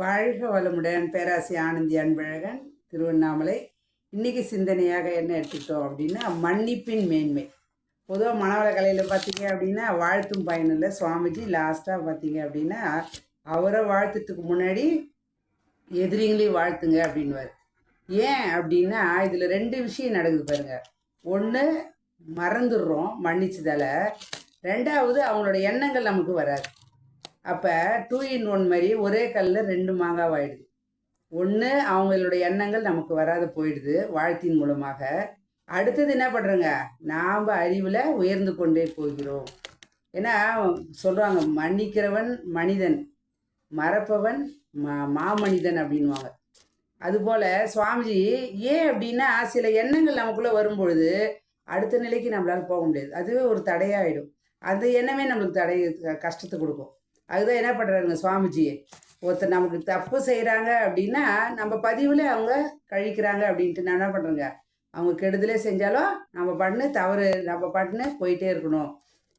வாழ்க வளமுடன் பேராசி ஆனந்தி அன்பழகன் திருவண்ணாமலை. இன்னைக்கு சிந்தனையாக என்ன எடுத்துக்கிட்டோம் அப்படின்னா மன்னிப்பின் மேன்மை. பொதுவாக மணவள கலையில் பார்த்தீங்க அப்படின்னா வாழ்த்தும் பயனில் சுவாமிஜி லாஸ்ட்டாக பார்த்தீங்க அப்படின்னா அவரை வாழ்த்துறதுக்கு முன்னாடி எதிரிங்களையும் வாழ்த்துங்க அப்படின்வார் ஏன் அப்படின்னா இதில் ரெண்டு விஷயம் நடக்குது பாருங்க. ஒன்று மறந்துடுறோம் மன்னிச்சதால். ரெண்டாவது அவங்களோட எண்ணங்கள் நமக்கு வராது. அப்போ டூ இன் ஒன் மாதிரி ஒரே கல்லில் ரெண்டு மாங்காய் ஆயிடுது ஒன்று அவங்களுடைய எண்ணங்கள் நமக்கு வராது போயிடுது வாழ்த்தின் மூலமாக. அடுத்தது என்ன பண்ணுறோங்க நாம் அறிவில் உயர்ந்து கொண்டே போகிறோம். ஏன்னா சொல்கிறாங்க மன்னிக்கிறவன் மனிதன் மறப்பவன் மா மாமனிதன் அப்படின்வாங்க அதுபோல் சுவாமிஜி ஏன் அப்படின்னா சில எண்ணங்கள் நமக்குள்ளே வரும்பொழுது அடுத்த நிலைக்கு நம்மளால் போக முடியாது. அதுவே ஒரு தடையாயிடும். அந்த எண்ணமே நம்மளுக்கு தடை கஷ்டத்தை கொடுக்கும். அதுதான் என்ன பண்ணுறாருங்க சுவாமிஜி? ஒருத்தர் நமக்கு தப்பு செய்கிறாங்க அப்படின்னா நம்ம பதிவில் அவங்க கழிக்கிறாங்க அப்படின்ட்டு நான் என்ன பண்ணுறேங்க அவங்க கெடுதலே செஞ்சாலும் நம்ம பண்ணு தவறு நம்ம பண்ணு போயிட்டே இருக்கணும்.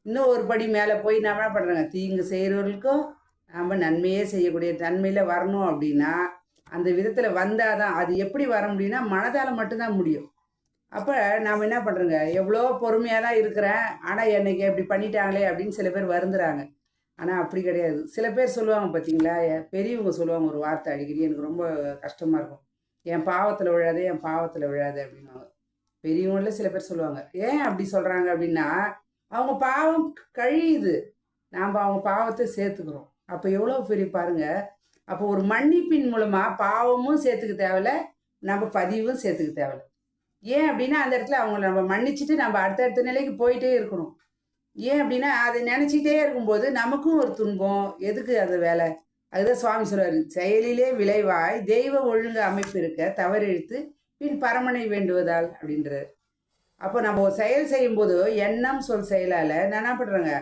இன்னும் ஒரு படி மேலே போய் நம்ம என்ன பண்ணுறோங்க தீங்கு செய்கிறவர்களுக்கும் நம்ம நன்மையே செய்யக்கூடிய தன்மையில் வரணும் அப்படின்னா அந்த விதத்தில் வந்தால் தான் அது எப்படி வர முடியும்னா மனதால் மட்டும்தான் முடியும். அப்போ நாம் என்ன பண்ணுறோங்க எவ்வளோ பொறுமையாக தான் இருக்கிறேன். ஆனால் என்னைக்கு இப்படி பண்ணிட்டாங்களே அப்படின்னு சில பேர் வருந்துறாங்க. ஆனால் அப்படி கிடையாது. சில பேர் சொல்லுவாங்க பார்த்தீங்களா என் பெரியவங்க சொல்லுவாங்க ஒரு வார்த்தை அடிக்கடி எனக்கு ரொம்ப கஷ்டமாக இருக்கும். என் பாவத்தில் விழாதே என் பாவத்தில் விழாது அப்படின்னுவாங்க. பெரியவங்கள சில பேர் சொல்லுவாங்க. ஏன் அப்படி சொல்கிறாங்க அப்படின்னா அவங்க பாவம் கழியுது. நாம் அவங்க பாவத்தை சேர்த்துக்கிறோம். அப்போ எவ்வளோ பெரிய பாருங்க. அப்போ ஒரு மன்னிப்பின் மூலமாக பாவமும் சேர்த்துக்க தேவையில்ல நம்ம பதிவும் சேர்த்துக்க தேவையில்ல. ஏன் அப்படின்னா அந்த இடத்துல அவங்கள நம்ம மன்னிச்சுட்டு நம்ம அடுத்தடுத்த நிலைக்கு போயிட்டே இருக்கணும். ஏன் அப்படின்னா அதை நினச்சிட்டே இருக்கும்போது நமக்கும் ஒரு துன்பம். எதுக்கு அது வேலை? அதுதான் சுவாமி சொல்றாரு செயலிலே விளைவாய் தெய்வ ஒழுங்கு அமைப்பு இருக்க தவறெழுத்து பின் பரமனை வேண்டுவதால் அப்படின்றார். அப்போ நம்ம ஒரு செயல் செய்யும்போது எண்ணம் சொல் செயலால் நான் என்ன பண்ணுறேங்க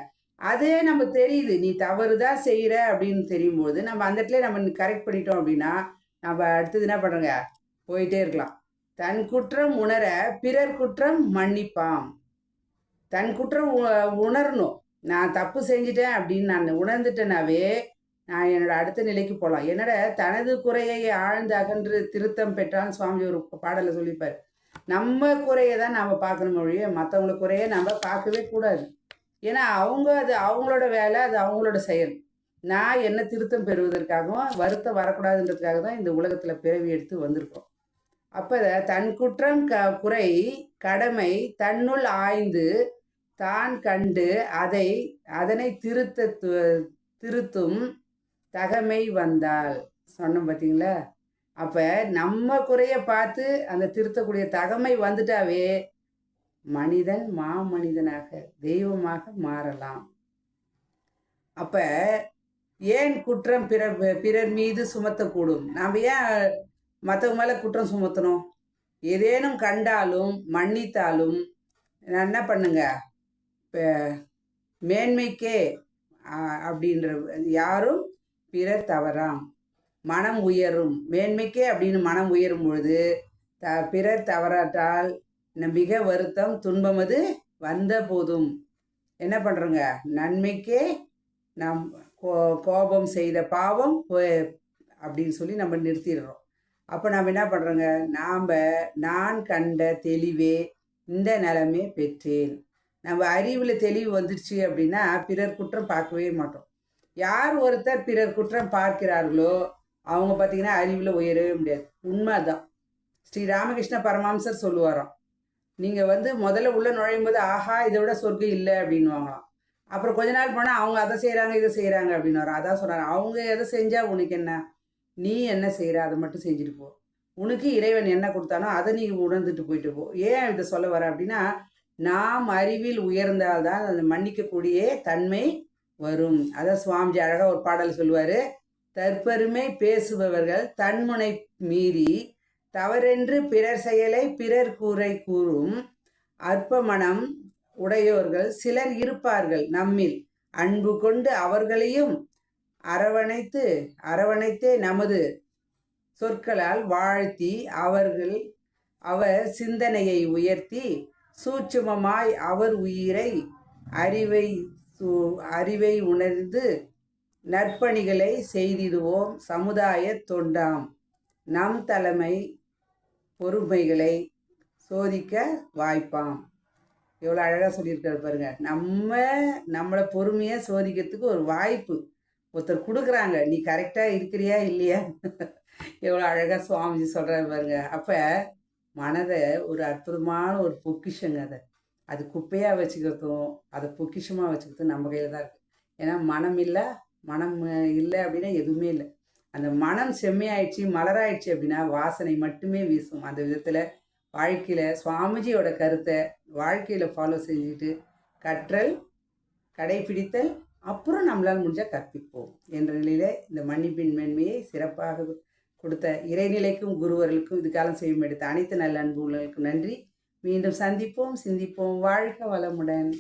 அதே நம்ம தெரியுது நீ தவறு தான் செய்கிற அப்படின்னு தெரியும் போது நம்ம அந்த இடத்துல நம்ம கரெக்ட் பண்ணிட்டோம் அப்படின்னா நம்ம அடுத்தது என்ன பண்ணுறோங்க போயிட்டே இருக்கலாம். தன் குற்றம் உணர பிறர் குற்றம் மன்னிப்பாம். தன் குற்றம் உணரணும். நான் தப்பு செஞ்சிட்டேன் அப்படின்னு நான் உணர்ந்துட்டேனாவே நான் என்னோட அடுத்த நிலைக்கு போகலாம் என்னோட தனது குறையை ஆழ்ந்து அகன்று திருத்தம் பெற்றான்னு சுவாமி ஒரு பாடலை சொல்லிப்பார். நம்ம குறையை தான் நாம் பார்க்கணும் ஒழிய மற்றவங்கள குறைய நம்ம பார்க்கவே கூடாது. ஏன்னா அவங்க அது அவங்களோட வேலை அது அவங்களோட செயல். நான் என்ன திருத்தம் பெறுவதற்காகவும் வருத்தம் வரக்கூடாதுன்றதுக்காக தான் இந்த உலகத்தில் பிறவி எடுத்து வந்திருக்கோம். அப்போ தன் குற்றம் க குறை கடமை தன்னுள் ஆய்ந்து தான் கண்டு அதை அதனை திருத்த திருத்தும் தகமை வந்தால் சொன்னோம் பார்த்தீங்களா அப்போ நம்ம குறைய பார்த்து அந்த திருத்தக்கூடிய தகமை வந்துட்டாவே மனிதன் மாமனிதனாக தெய்வமாக மாறலாம். அப்போ ஏன் குற்றம் பிறர் பிறர் மீது சுமத்தக்கூடும்? நாம் ஏன் மற்றவங்க மேலே குற்றம் சுமத்தணும்? ஏதேனும் கண்டாலும் மன்னித்தாலும் என்ன பண்ணுங்க? மேன்மைக்கே அப்படின்ற யாரும் பிறர் தவறாம். மனம் உயரும். மேன்மைக்கே அப்படின்னு மனம் உயரும் பொழுது த பிறர் தவறாட்டால் மிக வருத்தம் துன்பம் அது வந்த போதும். என்ன பண்ணுறோங்க நன்மைக்கே நாம் கோ கோபம் செய்த பாவம் போ- அப்படின்னு சொல்லி நம்ம நிறுத்திடுறோம். அப்போ நாம் என்ன பண்ணுறோங்க நாம் நான் கண்ட தெளிவே இந்த நிலமே பெற்றேன். நம்ம அறிவில் தெளிவு வந்துடுச்சு அப்படின்னா பிறர் குற்றம் பார்க்கவே மாட்டோம். யார் ஒருத்தர் பிறர் குற்றம் பார்க்கிறார்களோ அவங்க பார்த்தீங்கன்னா அறிவில் உயரவே முடியாது. உண்மை தான் ஸ்ரீ ராமகிருஷ்ண பரமஹம்சர் சொல்லுவாராம். நீங்கள் வந்து முதல்ல உள்ளே நுழையும் போது ஆஹா இதை விட சொர்க்கம் இல்லை அப்படின்னுவாங்களாம். அப்புறம் கொஞ்ச நாள் போனால் அவங்க அதை செய்கிறாங்க இதை செய்கிறாங்க அப்படின்னு வரும் அதான் சொல்கிறாங்க அவங்க எதை செஞ்சால் உனக்கு என்ன? நீ என்ன செய்கிற அதை மட்டும் செஞ்சுட்டு போ. உனக்கு இறைவன் என்ன கொடுத்தானோ அதை நீ உணர்ந்துட்டு போயிட்டு போ. ஏன் இதை சொல்ல வர அப்படின்னா நாம் அறிவில் உயர்ந்தால்தான் அந்த மன்னிக்கக்கூடிய தன்மை வரும். அதான் சுவாமிஜி அழகாக ஒரு பாடல் சொல்லுவார். தற்பெருமை பேசுபவர்கள் தன்முனை மீறி தவறென்று பிறர் செயலை பிறர் கூரை கூறும் அற்ப மனம் உடையோர்கள் சிலர் இருப்பார்கள் நம்மில். அன்பு கொண்டு அவர்களையும் அரவணைத்து அரவணைத்தே நமது சொற்களால் வாழ்த்தி அவர்கள் அவர் சிந்தனையை உயர்த்தி சூட்சுமமாய் அவர் உயிரை அறிவை அறிவை உணர்ந்து நற்பணிகளை செய்திடுவோம். சமுதாய தொண்டாம். நம் தலைமை பொறுமைகளை சோதிக்க வாய்ப்பாம். எவ்வளோ அழகாக சொல்லியிருக்காரு பாருங்க. நம்ம நம்மளை பொறுமையாக சோதிக்கிறதுக்கு ஒரு வாய்ப்பு ஒருத்தர் கொடுக்குறாங்க. நீ கரெக்டாக இருக்கிறியா இல்லையா? எவ்வளோ அழகாக சுவாமிஜி சொல்கிறாரு பாருங்க. அப்போ மனதை ஒரு அற்புதமான ஒரு பொக்கிஷங்க அதை. அது குப்பையாக வச்சுக்கிறதும் அதை பொக்கிஷமாக வச்சுக்கிறதும் நம்ம கையில் தான் இருக்குது ஏன்னா மனம் இல்லை மனம் இல்லை அப்படின்னா எதுவுமே இல்லை. அந்த மனம் செம்மையாயிடுச்சு மலராயிடுச்சு அப்படின்னா வாசனை மட்டுமே வீசும். அந்த விதத்தில் வாழ்க்கையில் சுவாமிஜியோட கருத்தை வாழ்க்கையில் ஃபாலோ செஞ்சுட்டு கற்றல் கடைபிடித்தல் அப்புறம் நம்மளால் முடிஞ்சால் கற்பிப்போம் என்ற நிலையில் இந்த மன்னிப்பின் மேன்மையை சிறப்பாக கொடுத்த இறைநிலைக்கும் குருவர்களுக்கும் இதுக்காலம் செய்யும் எடுத்த அனைத்து நல்ல அன்புகளுக்கும் நன்றி. மீண்டும் சந்திப்போம் சிந்திப்போம். வாழ்க வளமுடன்.